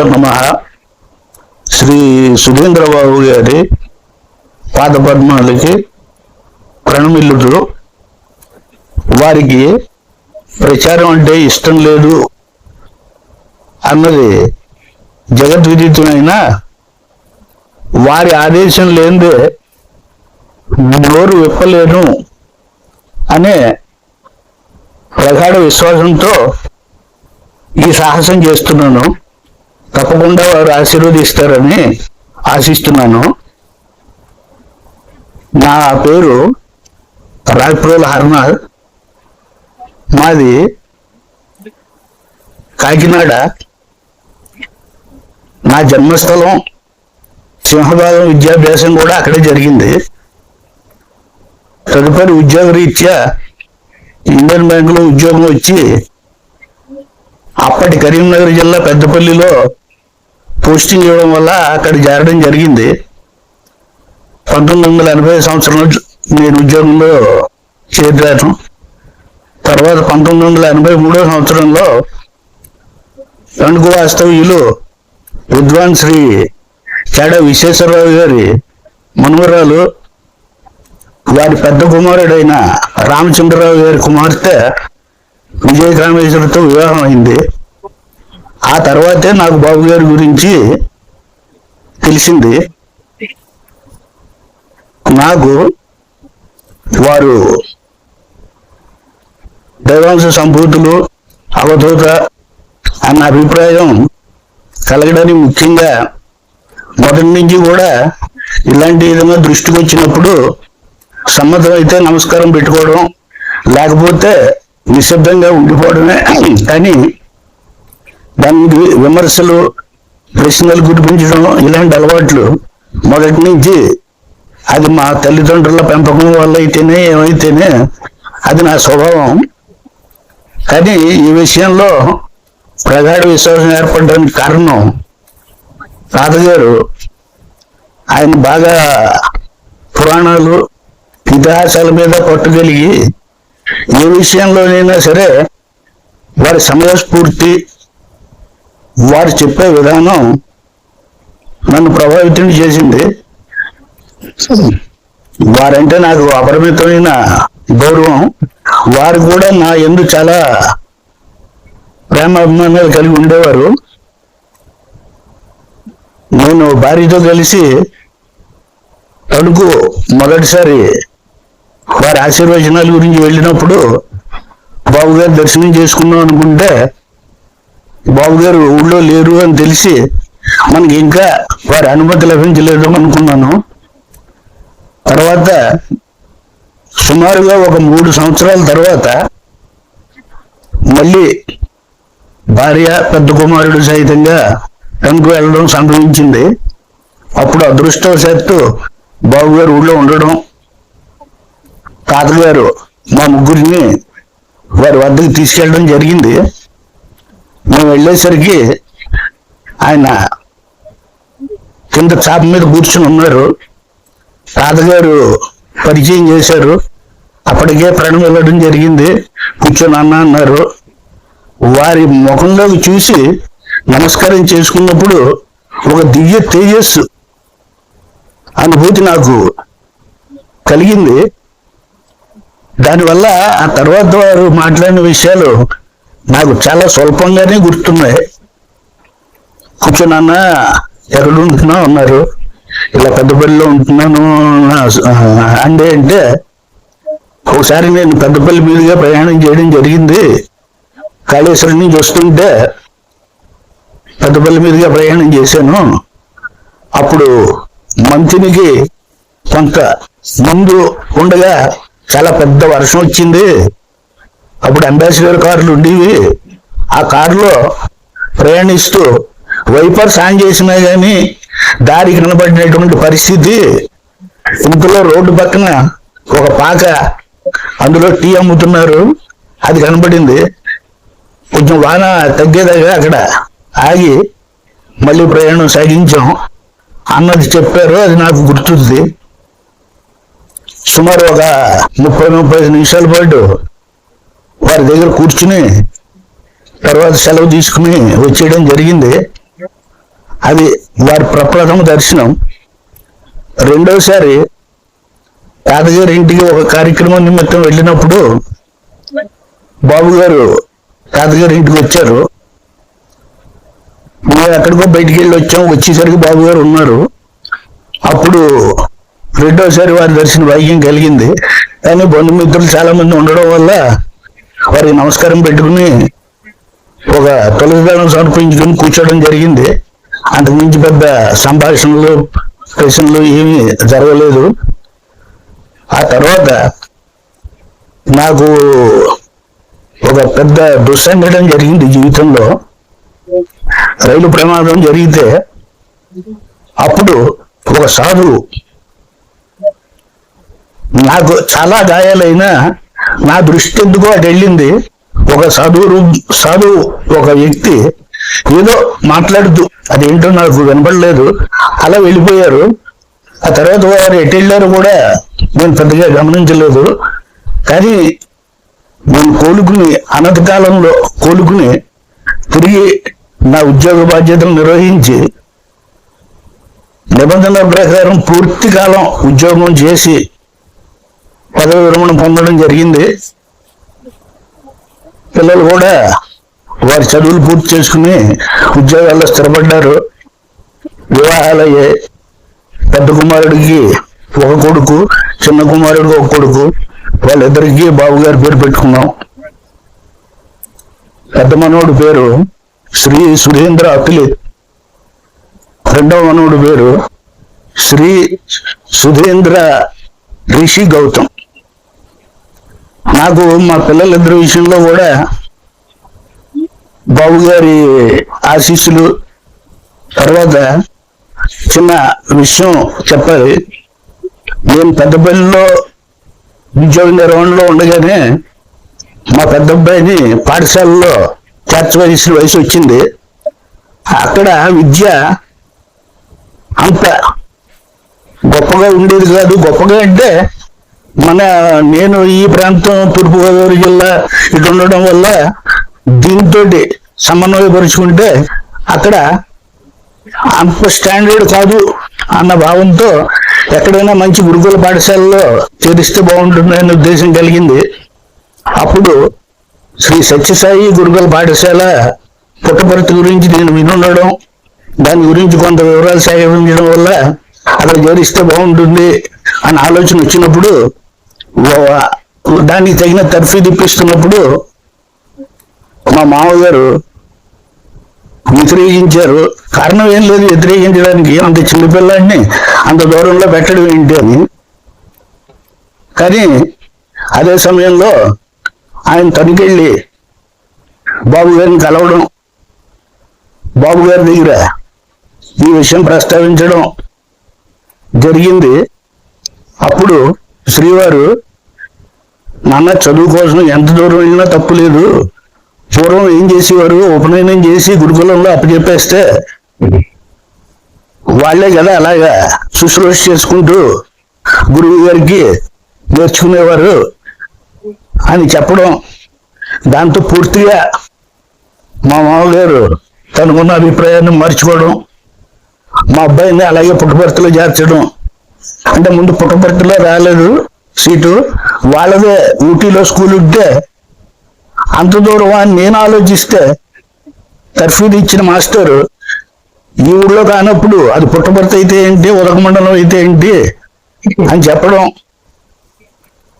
శ్రీ నమ శ్రీ సుధీంద్రబాబు గారి పాదపద్మాలకి ప్రణమిల్లుతూ వారికి ప్రచారం అంటే ఇష్టం లేదు అన్నది జగద్విదితమైన వారి ఆదేశం లేదే నోరు విప్పలేను అనే ప్రగాఢ విశ్వాసంతో ఈ సాహసం చేస్తున్నాను. తప్పకుండా వారు ఆశీర్వదిస్తారని ఆశిస్తున్నాను. నా పేరు రాజ్ప్రోల్ హర్నాథ్ మాది కాకినాడ. నా జన్మస్థలం సింహభాగం విద్యాభ్యాసం కూడా అక్కడే జరిగింది. తదుపరి ఉద్యోగ రీత్యా ఇండియన్ బ్యాంకులో ఉద్యోగం వచ్చి అప్పటి కరీంనగర్ జిల్లా పెద్దపల్లిలో పోస్టింగ్ ఇవ్వడం వల్ల అక్కడ చేరడం జరిగింది. పంతొమ్మిది వందల ఎనభై సంవత్సరంలో నేను ఉద్యోగంలో చేరాను తర్వాత పంతొమ్మిది వందల ఎనభై మూడో సంవత్సరంలో తణుకు వాస్తవ్యులు విద్వాన్ శ్రీ చాడ విశ్వేశ్వరరావు గారి మనుమరాలు వారి పెద్ద కుమారుడైన రామచంద్రరావు గారి కుమార్తె విజయకామేశ్వరితో వివాహం అయింది ఆ తర్వాతే నాకు బాబు గారి గురించి తెలిసింది. నాకు వారు దైవాంశ సంపూర్తులు అవధూత అన్న అభిప్రాయం కలగడానికి ముఖ్యంగా మొదటి నుంచి కూడా ఇలాంటి ఏదైనా దృష్టికి వచ్చినప్పుడు సమ్మతం అయితే నమస్కారం పెట్టుకోవడం లేకపోతే నిశ్శబ్దంగా ఉండిపోవడమే. కానీ దానికి విమర్శలు ప్రశ్నలు గుర్తించడం ఇలాంటి అలవాట్లు మొదటి నుంచి అది మా తల్లిదండ్రుల పెంపకం వల్ల అయితేనే ఏమైతేనే అది నా స్వభావం. కానీ ఈ విషయంలో ప్రగాఢ విశ్వాసం ఏర్పడడానికి కారణం తాతగారు ఆయన బాగా పురాణాలు ఇతిహాసాల మీద పట్టుగలిగి ఏ విషయంలోనైనా సరే వారి సమయస్ఫూర్తి వారు చెప్పే విధానం నన్ను ప్రభావితం చేసింది. వారంటే నాకు అపరిమితమైన గౌరవం. వారు కూడా నా ఎందు చాలా ప్రేమ అభిమానాలు కలిగి ఉండేవారు. నేను భార్యతో కలిసి తణుకు మొదటిసారి వారి ఆశీర్వచనాల గురించి వెళ్ళినప్పుడు బాబు గారు దర్శనం చేసుకుందాం అనుకుంటే బాబు గారు ఊళ్ళో లేరు అని తెలిసి మనకి ఇంకా వారి అనుమతి లభించలేదు అనుకున్నాను. తర్వాత సుమారుగా ఒక మూడు సంవత్సరాల తర్వాత మళ్ళీ భార్య పెద్ద కుమారుడు సహితంగా తణుకు వెళ్ళడం సంభవించింది. అప్పుడు అదృష్టవశాత్తు బాబు గారు ఊళ్ళో ఉండడం తాతగారు మా ముగ్గురిని వారి వద్దకు తీసుకెళ్ళడం జరిగింది. మేము వెళ్ళేసరికి ఆయన కింద చాప మీద కూర్చుని ఉన్నారు. తాతగారు పరిచయం చేశారు. అప్పటికే ప్రాణం వెళ్ళడం జరిగింది. కూర్చొని అన్న అన్నారు. వారి ముఖంలోకి చూసి నమస్కారం చేసుకున్నప్పుడు ఒక దివ్య తేజస్సు అనుభూతి నాకు కలిగింది. దానివల్ల ఆ తర్వాత వారు మాట్లాడిన విషయాలు నాకు చాలా స్వల్పంగానే గుర్తున్నాయి. కూర్చున్నాన్న ఎక్కడ ఉంటున్నా ఉన్నారు ఇలా పెద్దపల్లిలో ఉంటున్నాను అంటే అంటే ఒకసారి నేను పెద్దపల్లి మీదుగా ప్రయాణం చేయడం జరిగింది. కాళేశ్వరం నుంచి వస్తుంటే పెద్దపల్లి మీదుగా ప్రయాణం చేశాను. అప్పుడు మంత్రికి కొంత ముందు ఉండగా చాలా పెద్ద వర్షం వచ్చింది. అప్పుడు అంబాసిడర్ కార్లు ఉండేవి. ఆ కారులో ప్రయాణిస్తూ వైపర్స్ ఆన్ చేసినా కానీ దారి కనబడినటువంటి పరిస్థితి. ఇంతలో రోడ్డు పక్కన ఒక పాక అందులో టీ అమ్ముతున్నారు. అది కనబడింది. కొంచెం వాన తగ్గేదాకా అక్కడ ఆగి మళ్ళీ ప్రయాణం సాగించాం. అన్నది చెప్పారు. అది నాకు గుర్తుంది. సుమారు ఒక ముప్పై ముప్పై ఐదు నిమిషాల పాటు వారి దగ్గర కూర్చుని తర్వాత సెలవు తీసుకుని వచ్చేయడం జరిగింది. అది వారి ప్రప్రథమ దర్శనం. రెండోసారి తాతగారి ఇంటికి ఒక కార్యక్రమం నిమిత్తం వెళ్ళినప్పుడు బాబు గారు తాతగారి ఇంటికి వచ్చారు. మేము ఎక్కడికో బయటికి వెళ్ళి వచ్చాం వచ్చేసరికి బాబు గారు ఉన్నారు. అప్పుడు రెండోసారి వారి దర్శన భాగ్యం కలిగింది. కానీ బంధుమిత్రులు చాలామంది ఉండడం వల్ల వారికి నమస్కారం పెట్టుకుని ఒక తులసిదళం సమర్పించుకుని కూర్చోవడం జరిగింది. అంతకుమించి పెద్ద సంభాషణలు ప్రశ్నలు ఏమీ జరగలేదు. ఆ తర్వాత నాకు ఒక పెద్ద దుస్సంఘటన జరిగింది జీవితంలో. రైలు ప్రమాదం జరిగితే అప్పుడు ఒక సాధువు నాకు చాలా గాయాలైనా నా దృష్టి ఎందుకో అటు వెళ్ళింది. ఒక చదువు రూ- ఒక వ్యక్తి ఏదో మాట్లాడుతూ అదేంటో నాకు వినపడలేదు. అలా వెళ్ళిపోయారు. ఆ తర్వాత వారు ఎటు వెళ్ళారు కూడా నేను పెద్దగా గమనించలేదు. కానీ నేను కోలుకుని అనతి కాలంలో కోలుకుని తిరిగి నా ఉద్యోగ బాధ్యతలు నిర్వహించి నిబంధనల ప్రకారం పూర్తి కాలం ఉద్యోగం చేసి పదవి విరమణ పొందడం జరిగింది. పిల్లలు కూడా వారి చదువులు పూర్తి చేసుకుని ఉద్యోగాల్లో స్థిరపడ్డారు. వివాహాలు అయ్యాయి పెద్ద కుమారుడికి ఒక కొడుకు చిన్న కుమారుడికి ఒక కొడుకు వాళ్ళిద్దరికీ బాబు గారి పేరు పెట్టుకున్నాం. పెద్ద మనవుడి పేరు శ్రీ సురేంద్ర అఖిలి రెండవ మనవడు పేరు శ్రీ సుధేంద్ర రిషి గౌతమ్. నాకు మా పిల్లలిద్దరి విషయంలో కూడా బాబు గారి ఆశీస్సులు తర్వాత చిన్న విషయం చెప్పాలి. నేను పెద్దపల్లిలో ఉద్యోగ నిర్వహణలో ఉండగానే మా పెద్ద అబ్బాయిని పాఠశాలలో చేర్చవలసిన వయసు వచ్చింది. అక్కడ విద్య అంత గొప్పగా ఉండేది కాదు. గొప్పగా అంటే మన నేను ఈ ప్రాంతం తూర్పుగోదావరి జిల్లా ఇటు ఉండడం వల్ల దీంతో సమన్వయపరుచుకుంటే అక్కడ అంత స్టాండర్డ్ కాదు అన్న భావంతో ఎక్కడైనా మంచి గురుకుల పాఠశాలలో చేరిస్తే బాగుంటుంది అనే ఉద్దేశం కలిగింది. అప్పుడు శ్రీ సత్యసాయి గురుకుల పాఠశాల పుట్టపర్తి గురించి నేను వినుండడం దాని గురించి కొంత వివరాలు సేకరించడం వల్ల అక్కడ జోడిస్తే బాగుంటుంది అని ఆలోచన వచ్చినప్పుడు దానికి తగిన తర్ఫీ ఇప్పిస్తున్నప్పుడు మా మామగారు వ్యతిరేకించారు. కారణం ఏం లేదు వ్యతిరేకించడానికి అంత చిన్నపిల్లాడిని అంత దూరంలో పెట్టడం ఏంటి అని. కానీ అదే సమయంలో ఆయన తనికెళ్ళి బాబు గారిని కలవడం బాబు గారి దగ్గర ఈ విషయం ప్రస్తావించడం జరిగింది. అప్పుడు శ్రీవారు నాన్న చదువు కోసం ఎంత దూరం వెళ్ళినా తప్పు లేదు. పూర్వం ఏం చేసేవారు? ఉపనయనం చేసి గురుకులంలో అప్పచెప్పేస్తే వాళ్ళే కదా అలాగా శుశ్రూష చేసుకుంటూ గురువు గారికి నేర్చుకునేవారు. అని చెప్పడం దాంతో పూర్తిగా మా మామగారు తనకున్న అభిప్రాయాన్ని మర్చిపోవడం మా అబ్బాయిని అలాగే పుట్టపర్తిలో చేర్చడం. అంటే ముందు పుట్టపర్తిలో రాలేదు సీటు. వాళ్ళదే ఊటీలో స్కూల్ ఉంటే అంత దూరం అని నేను ఆలోచిస్తే తర్ఫీదు ఇచ్చిన మాస్టరు ఈ ఊళ్ళో కానప్పుడు అది పుట్టపర్తి అయితే ఏంటి ఉదకమండలం అయితే ఏంటి అని చెప్పడం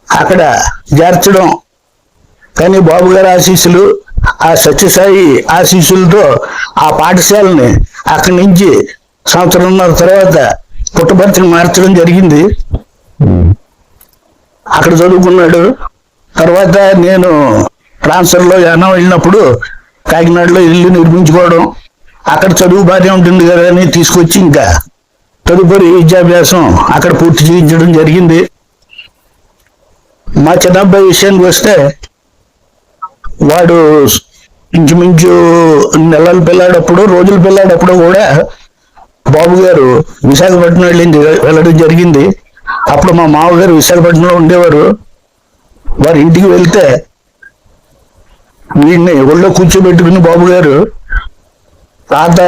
అక్కడ చేర్చడం. కానీ బాబు గారి ఆశీస్సులు ఆ సత్యసాయి ఆశీస్సులతో ఆ పాఠశాలని అక్కడి నుంచి సంవత్సరంన్నర తర్వాత పుట్టపర్తిని మార్చడం జరిగింది. అక్కడ చదువుకున్నాడు. తర్వాత నేను ట్రాన్స్ఫర్లో యానం వెళ్ళినప్పుడు కాకినాడలో ఇల్లు నిర్మించుకోవడం. అక్కడ చదువు బాగానే ఉంటుంది కదా అని తీసుకొచ్చి ఇంకా తదుపరి విద్యాభ్యాసం అక్కడ పూర్తి చేయించడం జరిగింది. మా చిన్నబ్బాయి విషయానికి వస్తే వాడు ఇంచుమించు నెలల పిల్లాడప్పుడు రోజుల పిల్లాడప్పుడు కూడా బాబు గారు విశాఖపట్నం వెళ్ళింది వెళ్ళడం జరిగింది. అప్పుడు మా మామగారు విశాఖపట్నంలో ఉండేవారు. వారి ఇంటికి వెళ్తే వీడిని ఒళ్ళో కూర్చోబెట్టుకుని బాబు గారు తాత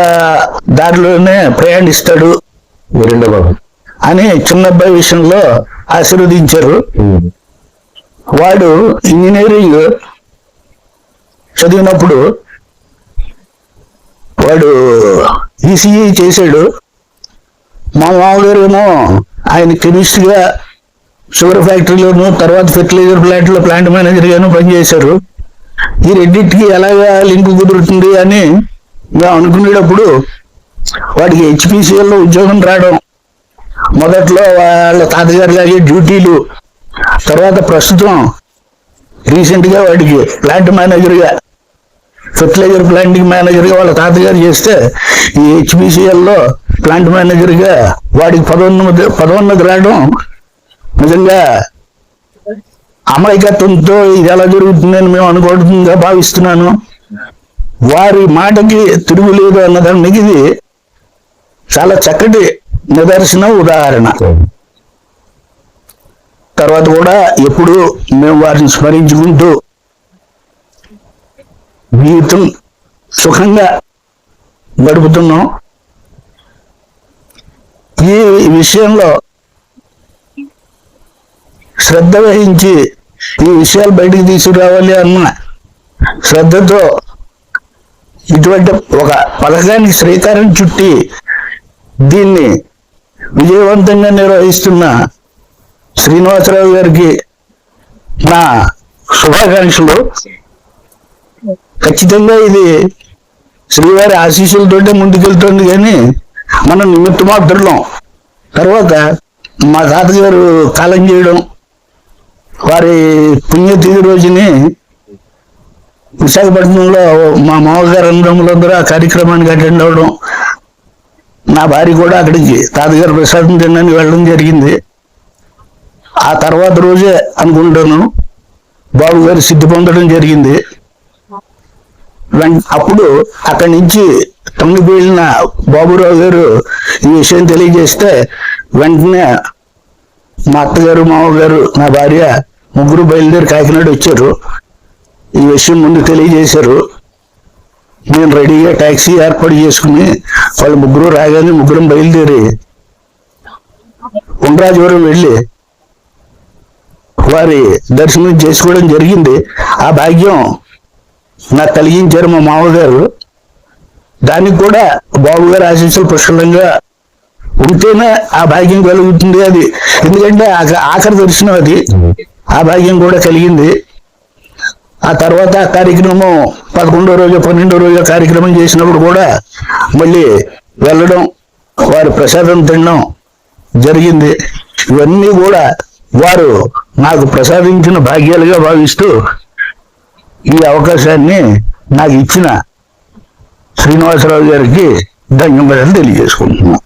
దారిలోనే ప్రయాణిస్తాడు అని చిన్న అబ్బాయి విషయంలో ఆశీర్వదించారు. వాడు ఇంజనీరింగ్ చదివినప్పుడు వాడు ఈసీఈ చేశాడు. మా మామగారు ఏమో ఆయన కెమిస్ట్గా షుగర్ ఫ్యాక్టరీలోను తర్వాత ఫెర్టిలైజర్ ప్లాంట్లో ప్లాంట్ మేనేజర్గాను పనిచేశారు. ఈ రెండింటికి ఎలాగా లింక్ కుదురుతుంది అని మేము అనుకునేటప్పుడు వాడికి హెచ్పిసిఎల్లో ఉద్యోగం రావడం మొదట్లో వాళ్ళ తాతగారు లాగే డ్యూటీలు తర్వాత ప్రస్తుతం రీసెంట్గా వాడికి ప్లాంట్ మేనేజర్గా ఫెర్టిలైజర్ ప్లాంటింగ్ మేనేజర్గా వాళ్ళ తాతగారు చేస్తే ఈ హెచ్బిసిఎల్లో ప్లాంట్ మేనేజర్గా వాడికి పదోన్నతి పదోన్నతి రావడం నిజంగా అమాయకత్వంతో ఇది ఎలా జరుగుతుందని మేము అనుకుంటుందిగా భావిస్తున్నాను. వారి మాటకి తిరుగులేదు అన్నదానికి ఇది చాలా చక్కటి నిదర్శన ఉదాహరణ. తర్వాత కూడా ఎప్పుడు మేము వారిని స్మరించుకుంటూ జీవితం సుఖంగా గడుపుతున్నాం. ఈ విషయంలో శ్రద్ధ వహించి ఈ విషయాలు బయటికి తీసుకురావాలి అన్న శ్రద్ధతో ఇటువంటి ఒక పథకానికి శ్రీకారం చుట్టి దీన్ని విజయవంతంగా నిర్వహిస్తున్న శ్రీనివాసరావు గారికి నా శుభాకాంక్షలు. ఖచ్చితంగా ఇది శ్రీవారి ఆశీస్సులతోటే ముందుకెళ్తుంది కానీ మనం నిమిత్త మాత్రం తర్వాత మా తాతగారు కాలం చేయడం వారి పుణ్యతిథి రోజుని విశాఖపట్నంలో మా మామగారు అందరూ ఆ కార్యక్రమానికి అటెండ్ అవ్వడం. నా భార్య కూడా అక్కడికి తాతగారు ప్రసాదం తినడానికి వెళ్ళడం జరిగింది. ఆ తర్వాత రోజే అనుకుంటాను బాబు గారు సిద్ధి పొందడం జరిగింది. అప్పుడు అక్కడి నుంచి తొమ్మిది వెళ్ళిన బాబురావు గారు ఈ విషయం తెలియజేస్తే వెంటనే మా అత్తగారు మామగారు నా భార్య ముగ్గురు బయలుదేరి కాకినాడ వచ్చారు. ఈ విషయం ముందు తెలియజేశారు. నేను రెడీగా ట్యాక్సీ ఏర్పాటు చేసుకుని వాళ్ళు ముగ్గురు రాగానే ముగ్గురం బయలుదేరి ఉండ్రాజవరం వెళ్ళి వారి దర్శనం చేసుకోవడం జరిగింది. ఆ భాగ్యం నాకు కలిగించారు మా మామగారు దానికి కూడా బాబు గారి ఆశీస్సులు పుష్కలంగా ఉంటేనే ఆ భాగ్యం కలుగుతుంది అది. ఎందుకంటే ఆఖరి దర్శనం అది. ఆ భాగ్యం కూడా కలిగింది. ఆ తర్వాత ఆ కార్యక్రమం పదకొండో రోజు పన్నెండో రోజు కార్యక్రమం చేసినప్పుడు కూడా మళ్ళీ వెళ్ళడం వారి ప్రసాదం తినడం జరిగింది. ఇవన్నీ కూడా వారు నాకు ప్రసాదించిన భాగ్యాలుగా భావిస్తూ ఈ అవకాశాన్ని నాకు ఇచ్చిన శ్రీనివాసరావు గారికి ధన్యవాదాలు తెలియజేసుకుంటున్నాను